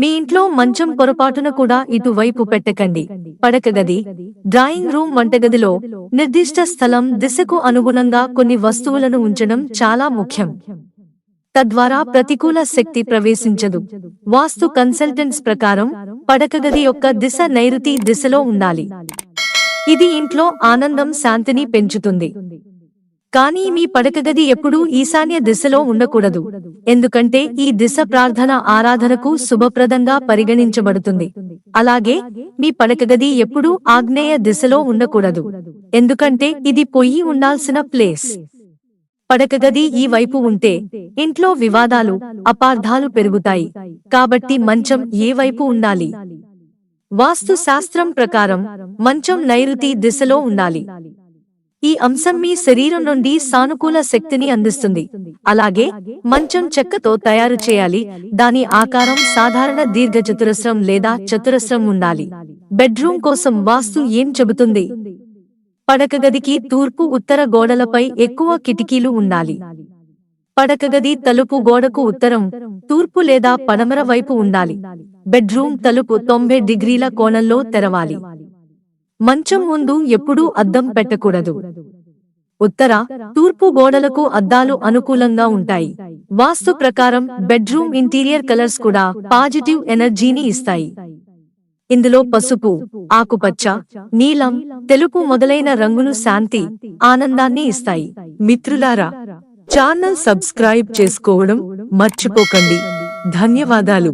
మీ ఇంట్లో మంచం పొరపాటున కూడా ఇటువైపు పెట్టకండి. పడక గది డ్రాయింగ్ రూమ్ వంటగదిలో నిర్దిష్ట స్థలం దిశకు అనుగుణంగా కొన్ని వస్తువులను ఉంచడం చాలా ముఖ్యం. తద్వారా ప్రతికూల శక్తి ప్రవేశించదు. వాస్తు కన్సల్టెంట్స్ ప్రకారం పడకగది యొక్క దిశ నైరుతి దిశలో ఉండాలి. ఇది ఇంట్లో ఆనందం శాంతిని పెంచుతుంది. కానీ మీ పడకగది ఎప్పుడూ ఈశాన్య దిశలో ఉండకూడదు. ఎందుకంటే ఈ దిశ ప్రార్థన ఆరాధనకు శుభప్రదంగా పరిగణించబడుతుంది. అలాగే మీ పడకగది ఎప్పుడూ ఆగ్నేయ దిశలో ఉండకూడదు. ఎందుకంటే ఇది పొయ్యి ఉండాల్సిన ప్లేస్. పడకగది ఈ వైపు ఉంటే ఇంట్లో వివాదాలు అపార్థాలు పెరుగుతాయి. కాబట్టి మంచం ఏ వైపు ఉండాలి? వాస్తు శాస్త్రం ప్రకారం మంచం నైరుతి దిశలో ఉండాలి. ఈ అంశం మీ శరీరం నుండి సానుకూల శక్తిని అందిస్తుంది. అలాగే మంచం చెక్కతో తయారు చేయాలి. దాని ఆకారం సాధారణ దీర్ఘ చతురస్రం లేదా చతురస్రం ఉండాలి. బెడ్రూమ్ కోసం వాస్తు ఏం చెబుతుంది? పడకగదికి తూర్పు ఉత్తర గోడలపై ఎక్కువ కిటికీలు ఉండాలి. పడకగది తలుపు గోడకు ఉత్తరం తూర్పు లేదా పడమర వైపు ఉండాలి. బెడ్రూమ్ తలుపు తొంభై డిగ్రీల కోణంలో తెరవాలి. మంచం ముందు ఎప్పుడూ అద్దం పెట్టకూడదు. ఉత్తర తూర్పు గోడలకు అద్దాలు అనుకూలంగా ఉంటాయి. వాస్తు ప్రకారం బెడ్రూమ్ ఇంటీరియర్ కలర్స్ కూడా పాజిటివ్ ఎనర్జీని ఇస్తాయి. ఇందులో పసుపు ఆకుపచ్చ నీలం తెలుపు మొదలైన రంగులు శాంతి ఆనందాన్ని ఇస్తాయి. మిత్రులారా ఛానల్ సబ్స్క్రైబ్ చేసుకోవడం మర్చిపోకండి. ధన్యవాదాలు.